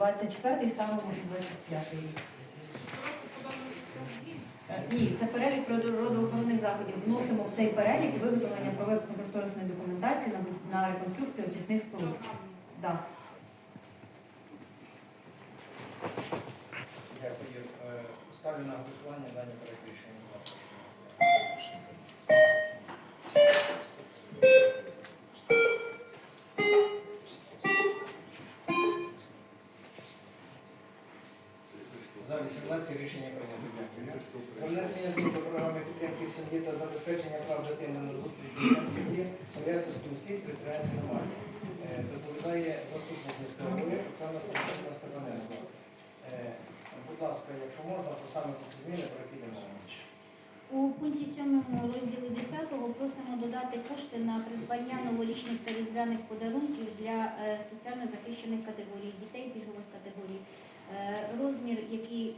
24-й ставимо 25-й рік. Е, ні, це перелік природоохоронних заходів. Вносимо в цей перелік виготовлення проектно кошторисної документації на реконструкцію очисних споруд. Да. Дякую. Е, ставлю на голосування дані переключення. 217 рішення прийнято. Про внесення змін до програми підтримки сім'ї та забезпечення прав дитини на зустрічі дітям сім'ї Полясівській міській територіальній громаді. Е, доповідає заступник міського голови Оксана Сергійовна Степаненко. Е, будь ласка, якщо можна, то саме ці зміни прокинемо. У пункті 7 розділу 10 просимо додати кошти на придбання новорічних та різдвяних подарунків для е, соціально захищених категорій, дітей пільгових категорій. Розмір, який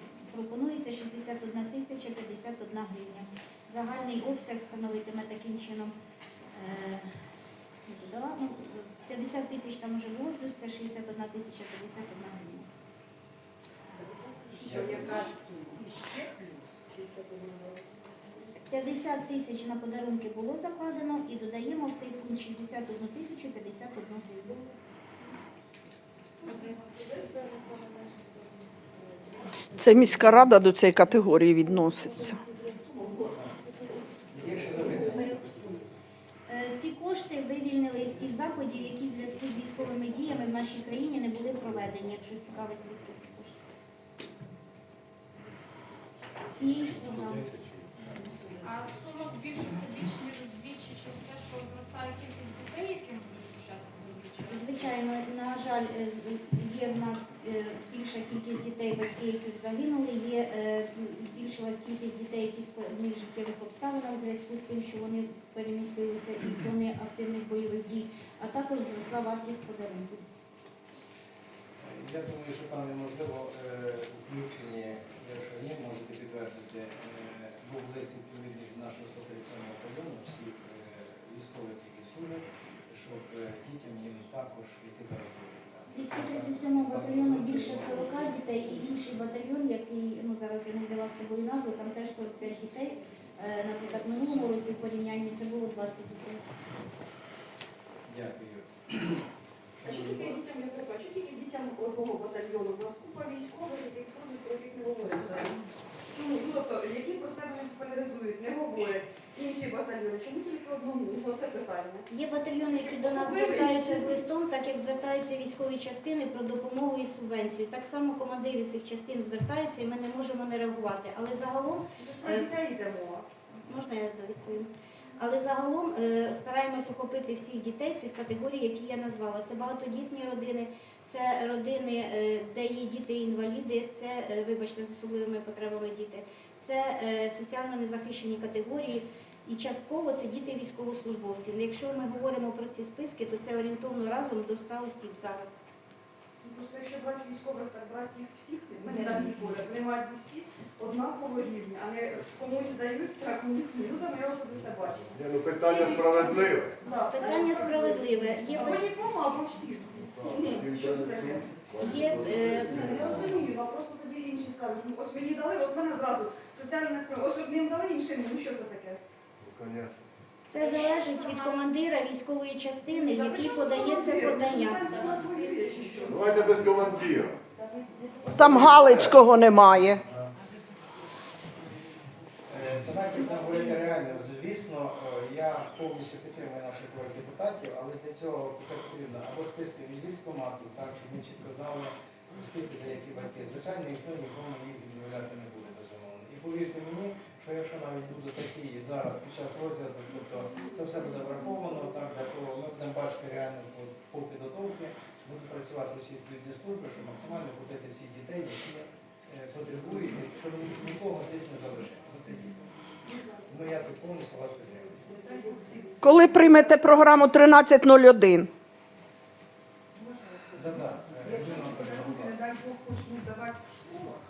пропонується, 61 тисяча 51 гривня. Загальний обсяг становитиме таким чином е, не додала, ну, 50 тисяч там вже було, плюс це 61 тисяча 51 гривня. Дякую. 50 тисяч на подарунки було закладено і додаємо в цей пункт 61 тисячу 51 гривень. Це міська рада до цієї категорії відноситься. Е, Ці кошти вивільнились із заходів, які в зв'язку з військовими діями в нашій країні не були проведені, якщо цікавить звідки ці кошти. З цієї ж програми. А сума збільшується більш ніж вдвічі через те, що зростає кількість дітей, яким будуть учасники звичайно. Звичайно, на жаль, є в нас е, більша кількість дітей, батьки, яких загинули, є е, збільшилась кількість дітей, які в складних життєвих обставинах в зв'язку з тим, що вони перемістилися із зони активних бойових дій, а також зросла вартість подарунків. Я думаю, що там неможливо е, включені, якщо ні, можете підтвердити, був лист відповідний від нашого 137 району, всіх військових, які служать, щоб дітям їм також, які зараз. Із 137 батальйону більше 40 дітей і інший батальйон, який ну зараз я не взяла з собою назву, там теж 45 дітей. Е, Наприклад, минулому році в порівнянні це було 20 дітей. Дякую. А що тільки дітям я перебачу, що тільки дітям одного батальйону? У нас купа військових, яких саме про яких не говорять зараз. Ну, ну, тобто, які про себе не популяризують, не говорять. Інші батальйони. Чому тільки одному? Це питання. Є батальйони, які до нас звертаються з листом, так як звертаються військові частини про допомогу і субвенцію. Так само командири цих частин звертаються, і ми не можемо не реагувати. Але загалом Це ж про дітей йде мова. можна я відповім? Але загалом е, стараємось охопити всіх дітей цих категорій, які я назвала. Це багатодітні родини, це родини, е, де є діти-інваліди, це, е, вибачте, з особливими потребами діти, це е, соціально незахищені категорії. І частково це діти військовослужбовців. Якщо ми говоримо про ці списки, то це орієнтовно разом до 100 осіб зараз. Ну, Просто якщо брати військових, так брати їх всіх, не там їх поряд. Вони мають бути всі однаково рівні, а не комусь даються, а комусь ні. Ну, це моє особисте бачення. Ну питання справедливе. Да, Питання справедливе. Є, Або нікому, або всіх. Ні, що це таке? є Не розумію, а просто тобі інші скажуть. Ну, ось мені дали, от мене зразу соціальна справа. Ось одним дали, іншим, ну що це таке? Це залежить від командира військової частини, який подає це подання. Давайте без командира. Там Галицького немає. Е, Давайте будемо говорити реально. Звісно, е, я повністю підтримую наших колег депутатів, але для цього потрібно або списки від військкомату, так, щоб ми чітко знали, скільки деякі батьки. Звичайно, ніхто нікому їх відмовляти не буде безумовно. І повірте мені, що якщо навіть будуть такі зараз під час розгляду, тобто це все буде враховано, так, для того ми будемо бачити реально по, по підготовці, будуть працювати усі відповідні служби, щоб максимально купити всіх дітей, які е, потребують, щоб нікого десь не залишити. Це діти. Ну я тут повністю вас підтримую. Коли приймете програму 1301? Да-да, е, Якщо Ірина ці Анатоліївна, будь подарунки, не ласка. дай Бог, почнуть давати в школах,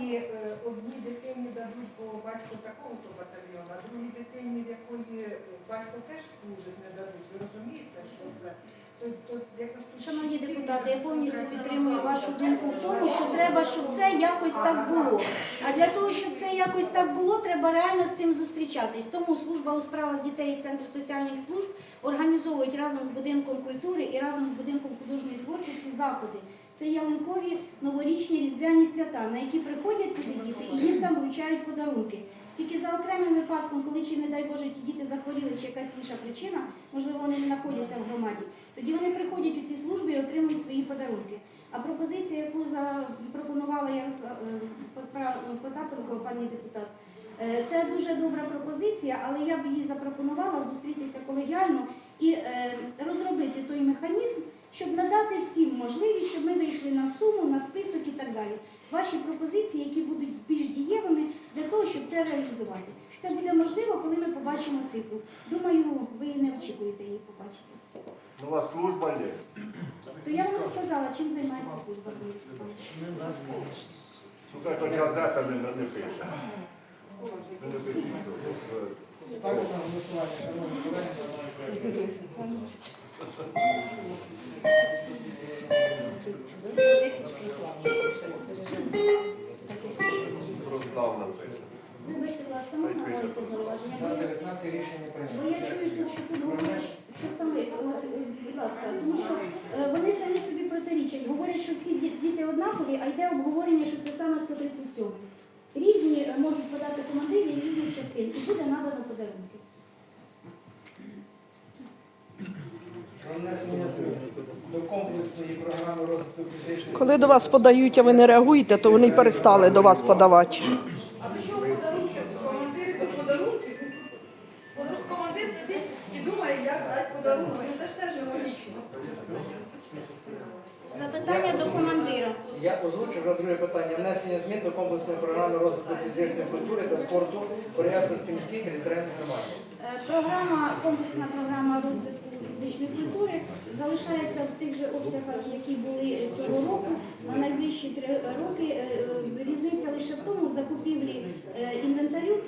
і е, одній дитині дадуть по батьку такого-то батальйону, а другій дитині, в якої батько теж служить, не дадуть. Ви розумієте, що це? То, то якось тут Шановні депутати, я повністю треба підтримую назвати. вашу думку в тому, що треба, щоб це якось так було. А для того, щоб це якось так було, треба реально з цим зустрічатись. Тому служба у справах дітей і центр соціальних служб організовують разом з будинком культури і разом з будинком художньої творчості заходи. Це ялинкові новорічні різдвяні свята, на які приходять туди діти і їм там вручають подарунки. Тільки за окремим випадком, коли чи не дай Боже ті діти захворіли чи якась інша причина, можливо, вони не знаходяться в громаді, тоді вони приходять у ці служби і отримують свої подарунки. А пропозиція, яку запропонувала Ярослав е, Потапенко, пані депутат, е, це дуже добра пропозиція, але я б її запропонувала зустрітися колегіально і е, розробити той механізм, щоб надати всім можливість, щоб ми вийшли на суму, на список і так далі. Ваші пропозиції, які будуть більш дієвими для того, щоб це реалізувати. Це буде можливо, коли ми побачимо цифру. Думаю, ви не очікуєте її побачити. Ну, у вас служба є. То я вам розказала, чим займається служба. Ну, так хоч газета не, не пише. Не. Ставлю на голосування, шановні колеги, За 19 рішення Бо я чую, що тут говорять, що саме, е, будь ласка, тому що е, вони самі собі протирічать. Говорять, що всі ді- діти однакові, а йде обговорення, що це саме 137. Різні е, можуть подати командирі різних частин, і буде надано подарунки. Про внесення змін до комплексної програми розвитку фізичної Коли до вас подають, а ви не реагуєте, то вони й перестали до вас подавати. Це ж теж нелогічно. Запитання до командира. Я озвучив вже друге питання. Внесення змін до комплексної програми розвитку фізичної культури та спорту Порясовській міській територіальній громаді. Е, Програма, комплексна програма розвитку фізичної культури залишається в тих же обсягах, які були цього року. На найближчі три роки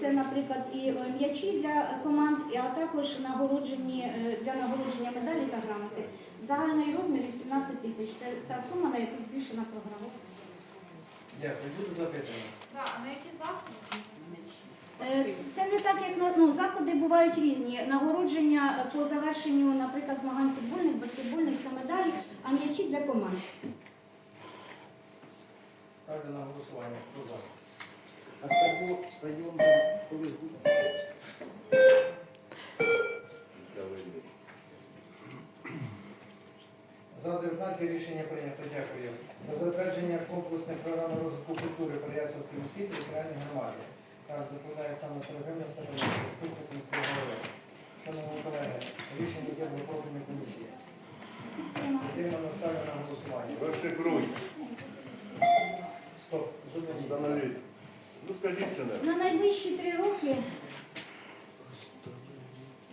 Це, наприклад, і е, м'ячі для команд, а також нагороджені е, для нагородження медалі та грамоти. Загальний розмір 18 тисяч. Це та сума, на яку збільшена програма. Дякую. Буде запитання. Да, а на які заходи? Е, Це не так, як на ну, заходи бувають різні. Нагородження по завершенню, наприклад, змагань футбольних, баскетбольних це медалі, а м'ячі для команд. Ставлю на голосування. Хто за? А стадіон, стадіон там колись був. За 19 рішення прийнято. Дякую. За затвердження комплексної програми розвитку культури Переяславській міській територіальній громаді. Так, доповідає Оксана Сергійовна заступник міського голови. Шановні колеги, рішення є в профільній комісії. Підтримано ставлю на голосування. Розшифруйте, Стоп. Зупиніть. встановіть. Скажіть, що не. На найближчі три роки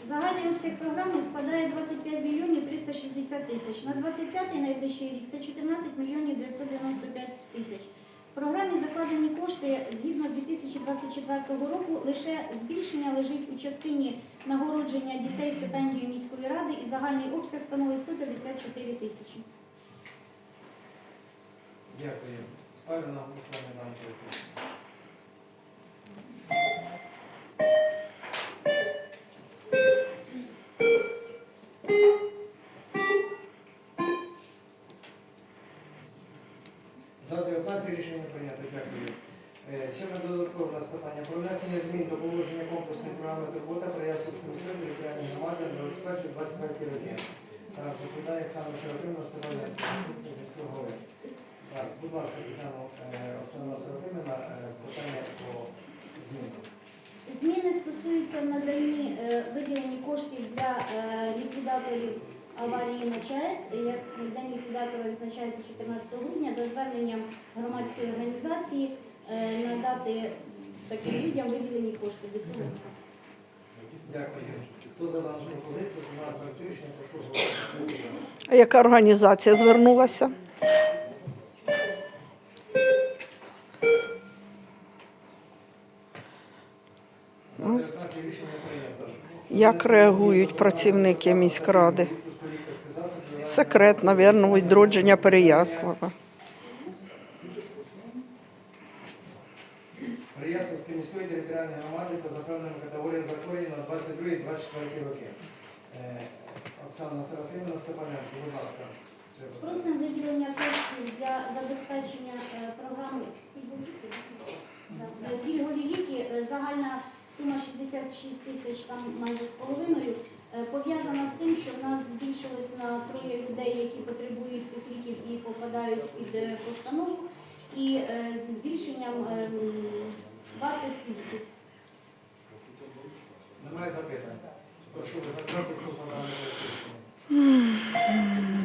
загальний обсяг програми складає 25 мільйонів 360 тисяч. На 25 найближчий рік це 14 мільйонів 995 тисяч. В програмі закладені кошти згідно 2024 року. Лише збільшення лежить у частині нагородження дітей стипендією міської ради і загальний обсяг становить 154 тисячі. Дякую. Ставлю на голосування проект. За 19 рішення прийнято. Дякую. Е, Сьоме додаткове у нас питання про внесення змін до положення комплексної програми турбота Переяславської міської територіальної громади на 21 роки. Так, Оксана Серафимовна Степаненко, міського голови. Так, будь ласка, е, Оксана Серафимівна, е, питання по змінам. Зміни стосуються наданні е, виділені коштів для е, ліквідаторів аварії на ЧАЕС. Як день ліквідатора відзначається 14 грудня, за зверненням громадської організації е, надати таким людям виділені кошти від цього. Дякую. Хто за дану пропозицію, за дану рішення, прошу голосувати. А яка організація звернулася? Як реагують працівники міськради? Секрет, мабуть, відродження Переяслава. Переяславської міської територіальної громади та запевненими категоріями захворювань на 22-24 роки. Е, Оксана Серафимовна Степаненко, будь ласка. Просимо виділення коштів для забезпечення е, програми пільгові ліки. Е, загальна сума 66 тисяч там майже з половиною, е, пов'язана з тим, що в нас збільшилось на троє людей, які потребують цих ліків і попадають під е, постанову, і е, збільшенням вартості ліків. Немає запитань. Прошу, прошу, прошу.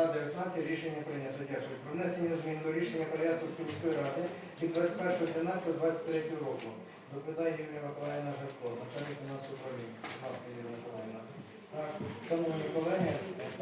За-19 рішення прийнято. Дякую. Про внесення змін до рішення Переяславської міської ради від 21.12.23 року. Доповідає Юрія Миколаївна Жарко, начальник фінансового управління. Будь ласка, Юлія Миколаївна. Шановні колеги.